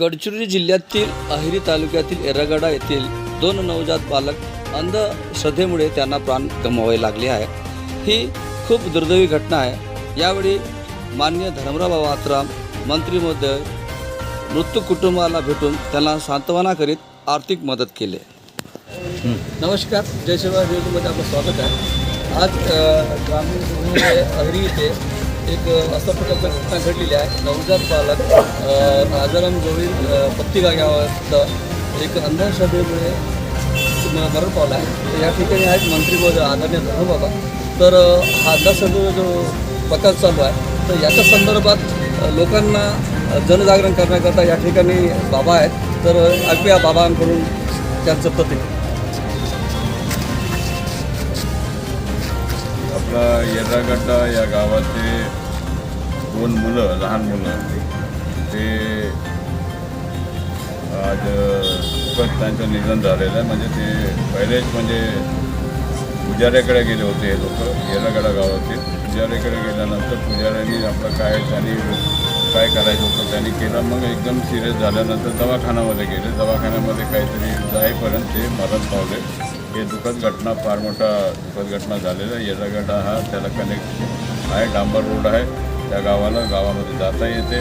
गडचिरोली जिल्ह्यातील अहिरी तालुक्यातील एरागडा येथील दोन नवजात बालक अंधश्रद्धेमुळे त्यांना प्राण गमवावे लागले आहे. ही खूप दुर्दैवी घटना आहे. यावेळी मान्य धर्मराव बाबा आत्राम मंत्री महोदय मृत्यू कुटुंबाला भेटून त्यांना सांत्वना करीत आर्थिक मदत केली. नमस्कार. जय शिवा आपलं स्वागत आहे. आज ग्रामीण अहिरी येथे एक अशा प्रकारची घटना घडलेली आहे नवजात बालक अ, गोविंद पत्तिका गावात एक अंधश्रद्धेमुळे मरण पावला आहे. या ठिकाणी आहेत मंत्री महोदय आदरणीय धनुबाबा तर हा अंधश्रद्धेचा जो प्रकार चालू आहे तर याच्या संदर्भात लोकांना जनजागरण करण्याकरता या ठिकाणी बाबा आहेत. तर ऐकूया बाबांकडून त्यांचं प्रतिक्रिया. आपला येर्रागड्डा या गावाचे दोन मुलं लहान मुलं. ते आज खूपच त्यांचं निधन झालेलं आहे. म्हणजे ते पहिलेच म्हणजे पुजाऱ्याकडे गेले होते हे लोक येर्रागडा गावातील. पुजाऱ्याकडे गेल्यानंतर पुजाऱ्यांनी आपलं काय त्यांनी काय करायचं होतं त्यांनी केलं. मग एकदम सिरियस झाल्यानंतर दवाखान्यामध्ये गेले. दवाखान्यामध्ये काहीतरी जाईपर्यंत ते मरण पावले. हे दुःखद घटना फार मोठा दुःखद घटना झालेला आहे. येर्रागड्डा हा त्याला कनेक्ट आहे. डांबर रोड आहे. त्या गावाला गावामध्ये जाता येते.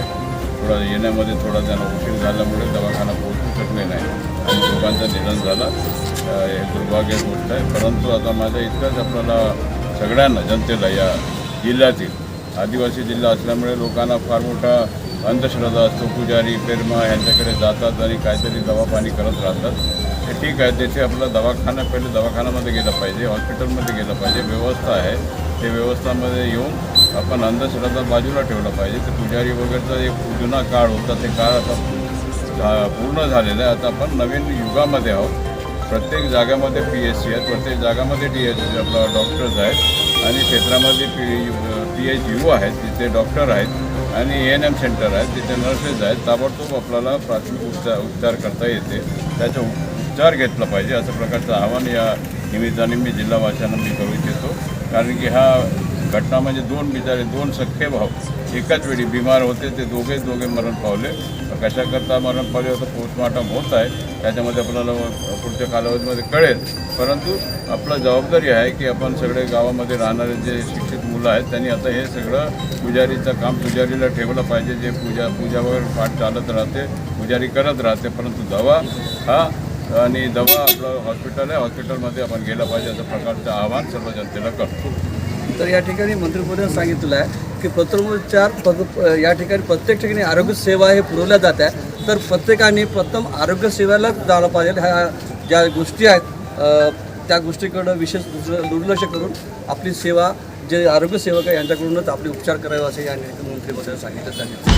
थोडा येण्यामध्ये थोडा त्यांना उशीर झाल्यामुळे दवाखाना पोहोचू शकले नाही. आणि दोघांचं निधन झालं. हे दुर्भाग्य गोष्ट आहे. परंतु आता माझ्या इतकंच आपल्याला सगळ्यांना जनतेला या जिल्ह्यातील आदिवासी जिल्हा असल्यामुळे लोकांना फार मोठा अंधश्रद्धा असतो पुजारी पेरमा यांच्याकडे जातात आणि काहीतरी दवापाणी करत राहतात. ते ठीक आहे त्याचे आपला दवाखाना पहिले दवाखान्यामध्ये गेलं पाहिजे हॉस्पिटलमध्ये गेलं पाहिजे. व्यवस्था आहे. ते व्यवस्थामध्ये येऊन आपण अंधश्रद्धा बाजूला ठेवलं पाहिजे. ते पुजारी वगैरेचा एक जुना काळ होता. ते काळ आता झा- पूर्ण झालेलं आहे. आता आपण नवीन युगामध्ये आहोत. प्रत्येक जागामध्ये पी एच सी आहेत. प्रत्येक जागामध्ये डी एच आपला डॉक्टर्स आहेत. आणि क्षेत्रामध्ये पी पी एच यू आहेत. तिथे डॉक्टर आहेत. आणि ए एन एम सेंटर आहे. तिथे नर्सेस आहेत. ताबडतोब आपल्याला प्राथमिक उपचार उपचार करता येते. त्याचा उपचार घेतला पाहिजे अशा प्रकारचं आव्हान या निमित्ताने मी जिल्हावासियांना मी करू इच्छितो. कारण की हा घटना म्हणजे दोन बिचारे दोन सख्खे भाऊ. एकाच वेळी बिमार होते. ते दोघे दोघे मरण पावले. कशाकरता मरण पावले होतं पोस्टमार्टम होत आहे. त्याच्यामध्ये आपल्याला पुढच्या कालावधीमध्ये कळेल. परंतु आपला जबाबदारी आहे की आपण सगळे गावामध्ये राहणारे जे शिक्षित मुलं आहेत त्यांनी आता हे सगळं पुजारीचं काम पुजारीला ठेवलं पाहिजे जे पूजा पूजावर पाठ चालत राहते पुजारी करत राहते परंतु दवा हा आणि दवा आपलं हॉस्पिटल आहे हॉस्पिटलमध्ये आपण गेलं पाहिजे असं प्रकारचं आवाहन सर्व जनतेला करतो. तर या ठिकाणी मंत्री सांगितलं सांगितलेलं आहे की प्रथमोपचार पद या ठिकाणी प्रत्येक ठिकाणी आरोग्य सेवा हे पुरवल्या जात आहे. तर प्रत्येकाने प्रथम आरोग्य सेवेला जायला पाहिजे ह्या ज्या गोष्टी आहेत त्या गोष्टीकडं विशेष दुर्लक्ष करून आपली सेवा जे आरोग्य सेवक आहे यांच्याकडूनच आपले उपचार करावे असे या मंत्री सांगितलं. त्यांनी